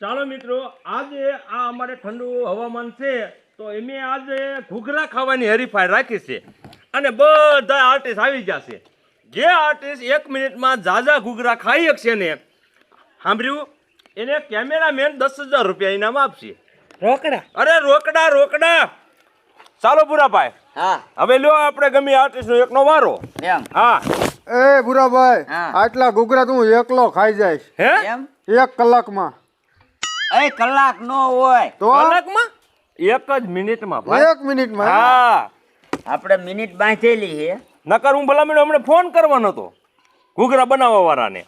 ચાલો મિત્રો આજે આ અમારે ઠંડુ હવામાન છે તો એમે આજે ઘૂઘરા ખાવાની હરીફાઈ રાખી છે અને બધા આર્ટિસ્ટ આવી ગયા છે. જે આર્ટિસ્ટ એક મિનિટમાં ઝાઝા ઘૂઘરા ખાઈ શકશે ને? સાંભળ્યું? એને કેમેરામેન દસ હજાર રૂપિયા ઇનામ આપશે. રોકડા. અરે રોકડા રોકડા. ચાલો બુરાભાઈ હા. હવે લ્યો આપણે ગમે આર્ટિસ્ટનો એકનો વારો. એમ. હા. એ ભૂરાભાઈ આટલા ઘૂઘરા તું એકલો ખાઈ જાય હે? એમ? એક કલાકમાં. એ કલાક નો હોય. તો? કલાકમાં? એક જ મિનિટમાં ભાઈ. એક મિનિટમાં? હા. આપણે મિનિટ બાંધેલી છે. નકર હું ભલા હમણે ફોન કરવાનો હતો. ઘૂઘરા બનાવવા વાળાને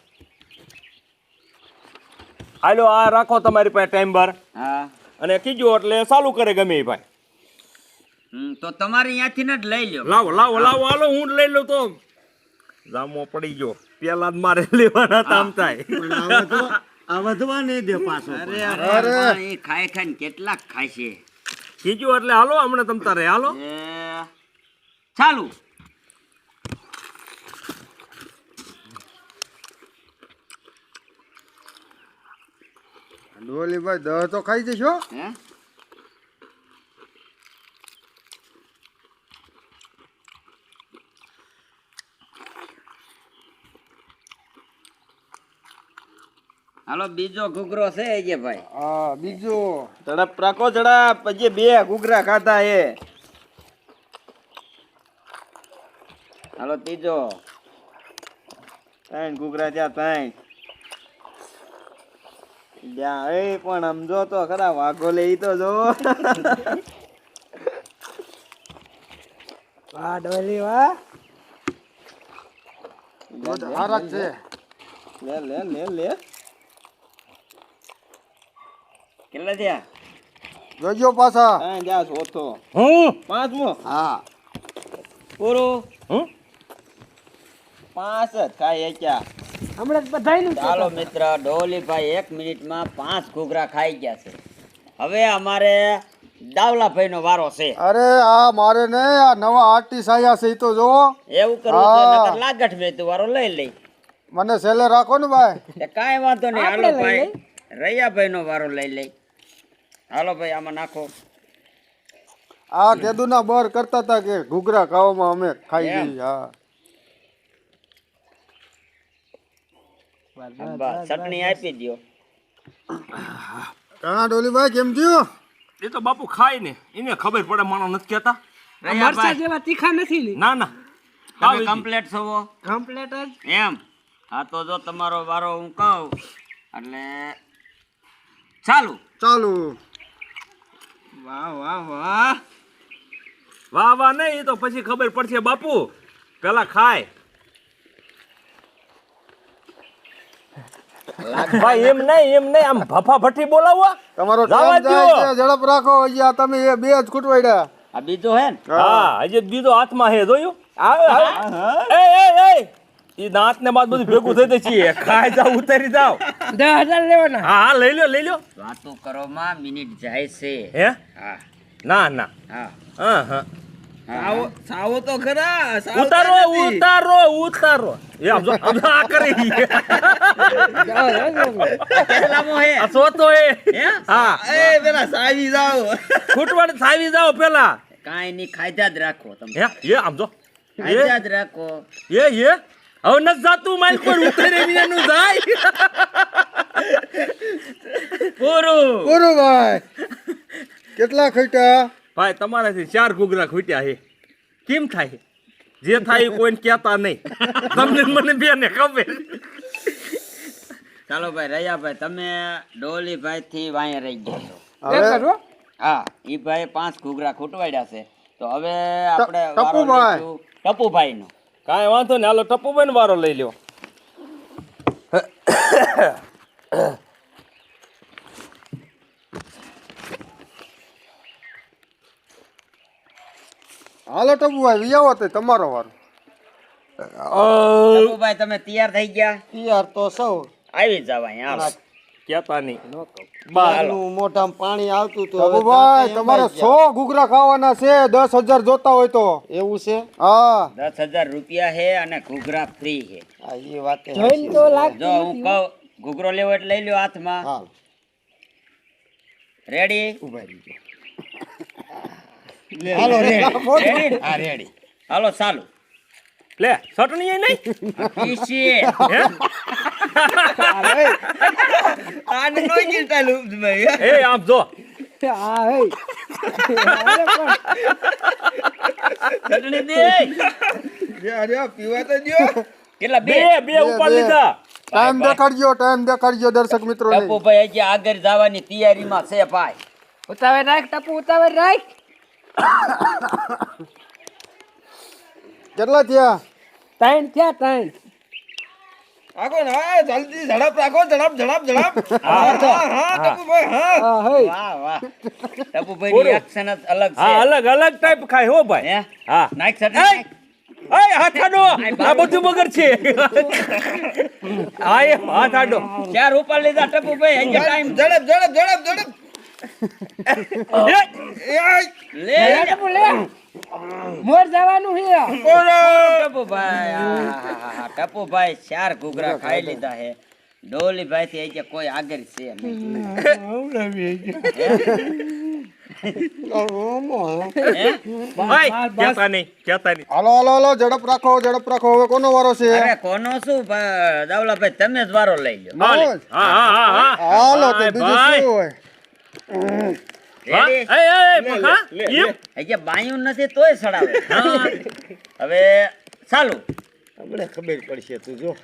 હાલો આ રાખો તમારી પાસે ટાઈમ બાર હા. અને કીજો એટલે ચાલુ કરે ગમે એ ભાઈ. તો તમારે અહીંયાથી જ લઈ લો લાવો લાવો લાવો હાલો હું લઈ લઉં તો. જામો પડી ગયો. પેલા જ મારે લેવાના તામ થાય. આ વધવા નહીં દે પાછો અરે અરે. એ ખાય ખાય ને કેટલાક ખાય છે. કીજો એટલે હાલો હમણાં તમ તારે હાલો. ચાલુ ચાલુ. ડોલીભાઈ દહ તો ખાઈ જશો હે? હાલો બીજો ઘૂઘરો છે જે ભાઈ. હા બીજો. ઝડપ રાખો ઝડપ. પછી બે ઘૂઘરા ખાધા એ. હાલો ત્રીજો. ત્રણ ઘૂઘરા ત્યાં ત્રણ. એ પણ સમજો તો ખરા વાઘો લે તો જો. વાહ ડોલી વાહ. છે. લે લે લે લે. કેટલા થયા? જોજો પાછા. હા જા ચોથો હું? પાંચમો? હા. પૂરું હું? પાંચ જ ખાય ક્યાં હમણાં બધાયનું. ચાલો મિત્ર ડોલીભાઈ એક મિનિટમાં પાંચ ઘૂઘરા ખાઈ ગયા છે. હવે અમારે દાવલાભાઈ નો વારો છે. અરે આ મારે ને આ નવા આર્ટિસ્ટ આવ્યા છે ઈ તો જો એવું કરવું છે હા. નકર લાગઠ મેં તું વારો લઈ લઈ. મને સેલે રાખો ને ભાઈ. તે કાંઈ વાંધો નહીં હાલો ભાઈ. રૈયાભાઈ નો વારો લઈ લઈ. હાલો ભાઈ આમાં નાખો. આ કેદુના બર કરતા હતા કે ઘૂઘરા ખાવામાં અમે ખાઈ ગઈ હા. ચટણી આપી દ્યો. ઘણા ડોલીભાઈ કેમ થયો? એ તો બાપુ ખાય ને એને ખબર પડે માણસ નથી કહેતા. મરચા જેવા તીખા નથી ને. ના ના. તમે. કમ્પ્લેટ છો કમ્પ્લેટ જ. એમ. હા તો જો તમારો વારો હું કહું એટલે ચાલુ. ચાલુ. વાહ વાહ વાહ. વાહ વાહ નહીં એ તો પછી ખબર પડશે બાપુ. પેલા ખાય. ભાઈ એમ નહીં એમ નહીં આમ ભફા ભઠ્ઠી બોલાવવા તમારો જવા ઝડપ રાખો તમે એ બે જ ખૂટવાડ્યા આ બીજો હે ને? હા. હજી બીજો હાથમાં હે જોયું? આવે આવે. એ એ એ. ઈ દાંત ને બાદ બધું ભેગું થઈ જાય છીએ. ખાઈ જાવ ઉતારી જાવ દસ હજાર લેવાના. હા હા લઈ લો લઈ લો. વાતો કરવામાં મિનિટ જાય છે. હે? હા. ના ના. હા. હા હા. સાવો તો ખરા ઉતારો ઉતારો ઉતારો. એ આમ આમ આ કરી. કેટલામો હે. સોતો એ. હા? એ પેલા સાવી જાવ ફૂટવાડ થાવી જાવ પેલા. કાંઈ નહીં ખાધા જ રાખો તમે. હે? એ આમ જો. ખાધા જ રાખો. એ એ. હવે ન જાતું માલ પર ઉતરે નું જાય. પૂરું. પૂરું ભાઈ. કેટલા ખૂટ્યા? ભાઈ તમારાથી ચાર ઘૂઘરા ખૂટ્યા છે. કેમ થાય? જે થાય એ કોઈને કહેતા નહીં. તમને મને બે ને ખબર. ચાલો ભાઈ રૈયાભાઈ તમે ડોલીભાઈ થી વાંહે રહી ગયા છો. હવે? હા ઈ ભાઈ પાંચ ઘૂઘરા ખૂટવાડ્યા છે. તો હવે આપણે વારો ટપુભાઈ. ટપુભાઈ નો કાંઈ વાંધો નહીં હાલો ટપ્પુભાઈ વારો લઈ લ્યો. હાલો ટપુ ભાઈ વિયાવો તે તમારો વારો. ટપુભાઈ તમે તૈયાર થઈ ગયા? તૈયાર તો સૌ આવી જાવ અહીંયા હાલો કહેતા નહીં બારનું મોઢામાં પાણી આવતું હતું ટપુભાઈ તમારે સો ઘૂઘરા ખાવાના છે દસ હજાર જોતા હોય તો. એવું છે? હા. દસ હજાર રૂપિયા છે અને ઘૂઘરા ફ્રી છે. એ વાત જોઈને તો જો હું કહું ઘૂઘરો લેવો એટલે લઈ લ્યો હાથમાં. રેડી હાલો રે રેડી હા રેડી હાલો ચાલુ. લે ચટણી નહીં પીસી હે? આને નો ગીરતા લૂપ ભાઈ એ આમ જો ચટણી દે જે અરે પીવા તો દ્યો કેટલા બે બે બે. ઉપર લીધા. ટાઈમ દેખાડજો ટાઈમ દેખાડજો દર્શક મિત્રો ટપુભાઈ હજી આગળ જવાની તૈયારીમાં છે ભાઈ. ઉતાવળ રાખ ટપુ ઉતાવળ રાખ. કેટલા થયા? ત્રણ થયા ત્રણ. આગો ના જલ્દી ઝડપ રાખો ઝડપ ઝડપ ઝડપ. હા હા હા ટપુભાઈ હા. વાહ વાહ. ટપુભાઈ. ની એક્શન જ અલગ હા અલગ અલગ ટાઈપ ખાય હો ભાઈ. હે? હા. નાઈક ચટણી એય હાથ આડો. આ બધું બગર છે. આ હાથ આડો. ચાર ઉપર લીધા ટપુભાઈ અહીંયા ટાઈમ ઝડપ ઝડપ ઝડપ ઝડપ મોર જવાનું છે. ટપુભાઈ. ટપુભાઈ. ચાર ઘૂઘરા ખાઈ લીધા હે ડોલીભાઈ થી કોઈ આગળ છે ઝડપ રાખો ઝડપ રાખો. હવે કોનો વારો છે? અરે કોનો શું? દાવલાભાઈ તમે જ વારો લઈ લો હાલે. હા હા હા હા. હાલો તો બીજું શું હોય? બાયું નથી તોય સડાવે. હવે ચાલુ. આપણે ખબર પડશે તું જો.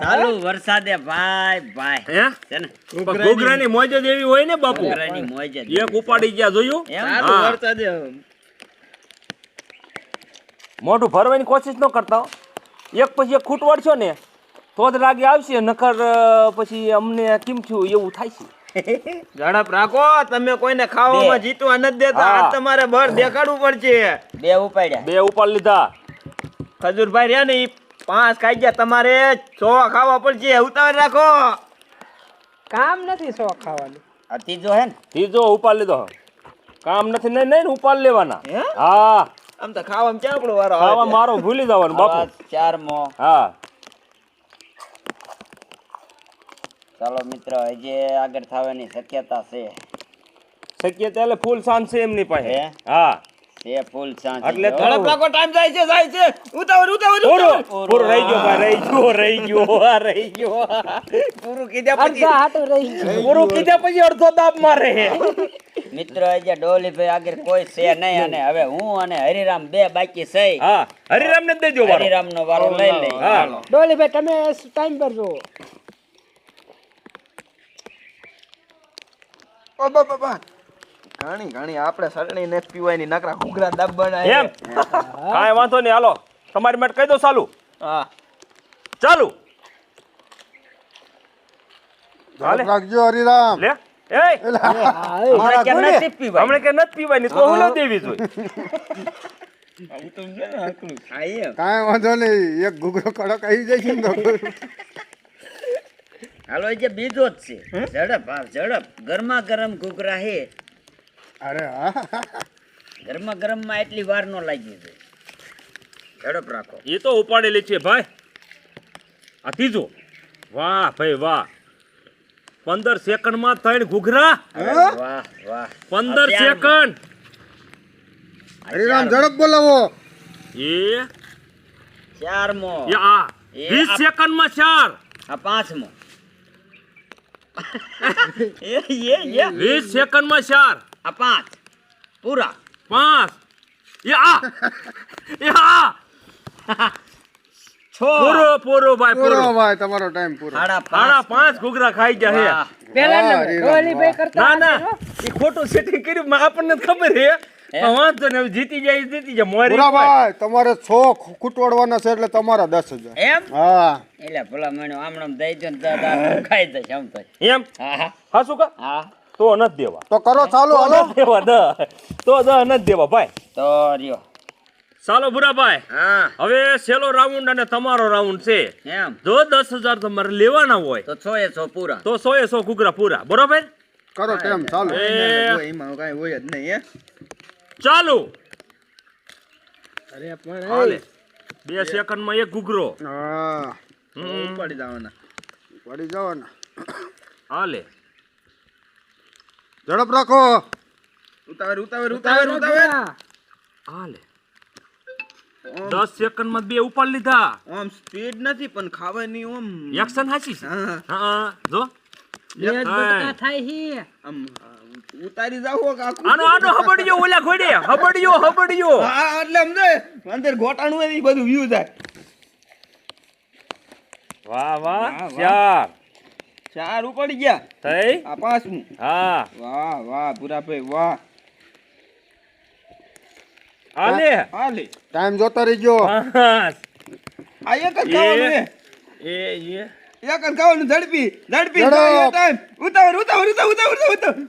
ચાલુ વરસાદે ભાઈ ભાઈ. હે? છે ને? પણ ઘૂઘરાની મોજ જ એવી હોય ને બાપુ? ઘૂઘરાની મોજ એક ઉપાડી ગયા જોયું? એમ? સારું મોઢું ભરવાની કોશિશ ન કરતા એક પછી એક ખૂટવાડ છો ને તો જ રાગે આવશે નકર પછી અમને કેમ થયું એવું થાય છે. ઝડપ રાખો તમે કોઈને ખાવામાં જીતવા નથી દેતા આ તમારે બળ દેખાડવું પડશે. બે ઉપાડ્યા. બે ઉપાડ લીધા. ખજૂરભાઈ રહ્યા ને પાંચ ખાઈ ગયા તમારે છ ખાવા પડશે ઉતાવળ રાખો. કામ નથી સો ખાવાનું. આ ત્રીજો હે ને. ત્રીજો ઉપાડ લીધો. કામ નથી નહીં નહીં ને ઉપાડ લેવાના. હે? હા. આમ તો ખાવામાં ક્યાં આપણો વારો ખાવા મારો ભૂલી જવાનું બાપુ. ચારમો. હા. ચાલો મિત્રો હજી આગળ થવાની શક્યતા છે. શક્યતા એટલે ફૂલ શાંત છે એમની પાસે. હા? એ ફૂલ સાંજ એટલે થોડો રાખો ટાઈમ જાય છે જાય છે. ઉતાવળ ઉતાવળ પૂરું. રહી ગયો ભાઈ રહી ગયો રહી ગયો આ રહી ગયો. પૂરું કીધા પછી. અડધા હાટું રહી ગયો. પૂરું કીધા પછી અડધો દાબ મારે. મિત્રો હજી ડોલીભાઈ આગળ કોઈ છે નહીં અને હવે હું અને હરિરામ બે બાકી છે. હા હરિરામ ને દેજો હરિરામ નો વારો લઈ લઈ હા ડોલીભાઈ તમે ટાઈમ પર જુઓ. ઓ બાબા બા બા. ઘણી ઘણી. આપણે સરણી ને પીવાની નકરા ઘૂઘરા દાબવાના એમ? કાંઈ વાંધો નહીં. હાલો. તમારી માટે કહી દો ચાલુ. હા. ચાલુ. હાલે. રાખજો હરિરામ. લે. એ હા હઈ. હમણાં ક્યાં નથી પીવાય. હમણે કે નથી પીવાની તો હું દેવી જોઈએ. કાંઈ વાંધો નહીં. એક ઘૂઘરો કડક આવી જાય છે હાલો એ જે બીજો જ છે. ઝડપ હા ઝડપ. ગરમા ગરમ ઘૂઘરા હે. અરે હા. ગરમા ગરમમાં એટલી વાર નો લાગી છે ઝડપ રાખો. એ તો ઉપાડેલી છે ભાઈ. આ ત્રીજો. વાહ ભાઈ વાહ. પંદર સેકન્ડમાં ત્રણ ઘૂઘરા? વાહ વાહ. પંદર. સેકન્ડ. હરિરામ ઝડપ બોલાવો. એ? ચારમો. વીસ આ- સેકન્ડમાં ચાર. આ પાંચમો. વીસ સેકન્ડમાં ચાર. આ પાંચ. પૂરા. પાંચ. યા! છ. પૂરો પૂરો ભાઈ પૂરો ભાઈ તમારો ટાઈમ પૂરો. સાડા પાંચ. ઘૂઘરા ખાઈ ગયા હે. પેલા ના ના એ ખોટું સેટિંગ કર્યું માં આપણને ખબર છે પણ વાંધો ને જીતી જાય જીતી જાય. મોરી ભાઈ તમારે છ ખૂટવાડવાના છે એટલે તમારા દસ હજાર. એમ? હા. એટલે ભલા મને આમ આમ દઈ દો ને તો તો ખાઈ દઈશ આમ તો. એમ? હા હા. હા શું કા હા. તો નથી દેવા. તો કરો ચાલુ તો દેવા દ તો દ નથી દેવા ભાઈ. તો રહ્યો. ચાલો ભૂરાભાઈ. હા. હવે છેલ્લો રાઉન્ડ અને તમારો રાઉન્ડ છે. એમ. જો દસ હજાર તમારે લેવાના હોય તો છો એ છો પૂરા. તો સો એ સો ઘૂઘરા પૂરા. બરોબર? કરો ટેમ ચાલો. એમાં કઈ હોય જ નહીં હે? ચાલુ. અરે પણ હાલે. બે સેકન્ડમાં એક ઘૂઘરો હા. હમ, જવાના. પડી જવાના. હાલે. ઝડપ રાખો. ઉતાવળ ઉતાવળ ઉતાવળ ઉતાવળ હાલે. દસ સેકન્ડમાં બે ઉપાડ લીધા. આમ સ્પીડ નથી પણ ખાવાની આમ એક્શન હાચી હા. હા જો. હા. થાય છે આમ હા, ઉતારી જાવ કાકુ આનો આનો હબડિયો ઓલા ઘોડે હબડિયો હબડિયો. હા એટલે સમજે અંદર ગોટાણું હોય બધું વ્યૂ થાય વાહ વાહ. ચાર. ચાર ઉપડી ગયા. થઈ? આ પાંચમું હા. વાહ વાહ ભૂરાભાઈ વાહ. આલે આલે ટાઈમ જોતા રહી ગયો પાંચ આ એક જ ખાવાનું એ એ. એ એક ખાવાનું ઝડપી ઝડપી ટાઈમ ઉતાવળ ઉતાવળ ઉતાવળ ઉતાવળ ઉતાવળ.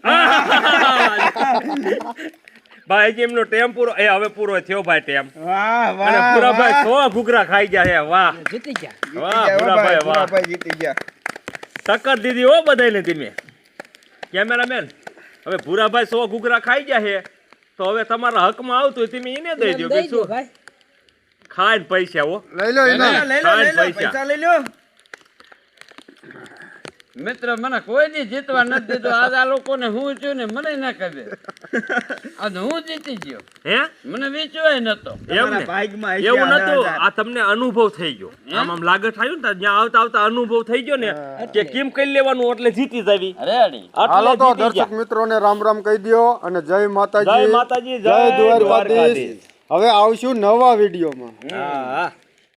ભાઈ એમનો ટેમ પૂરો એ હવે પૂરો થયો ભાઈ ટેમ. વાહ વાહ અને પૂરા ભાઈ સો ઘૂઘરા ખાઈ ગયા છે વાહ. જીતી ગયા. વાહ, ગયા, હો ભાઈ, વાહ. ભૂરાભાઈ જીતી ગયા. ટક્કર દીધી હો બધાને તમે કેમેરામેન હવે ભૂરાભાઈ સો ઘૂઘરા ખાઈ ગયા છે તો હવે તમારા હકમાં આવતું હોય તમે એને દઈ દો કે શું ખાઈને પૈસા હો. લઈ લો લઈ લો. પૈસા લઈ લો. મિત્ર મને કોઈ દી જીતવા નથી દીધું. આજ આ લોકોને હું છું ને મને ના કહે આજ હું જીતી ગયો. હે? મને વિચવાય નતો. એવું નતું. આ તમને અનુભવ થઈ ગયો. આમ આમ લાગે થયું ને જ્યાં આવતા આવતા અનુભવ થઈ ગયો ને કે કેમ કરી લેવાનું એટલે જીતી જાવી. રેડી હાલો તો દર્શક. મિત્રોને રામ રામ કહી દ્યો અને જય માતાજી. જય માતાજી, જય દ્વારકાધીશ. હવે આવશું નવા વિડીયોમાં. માં હા.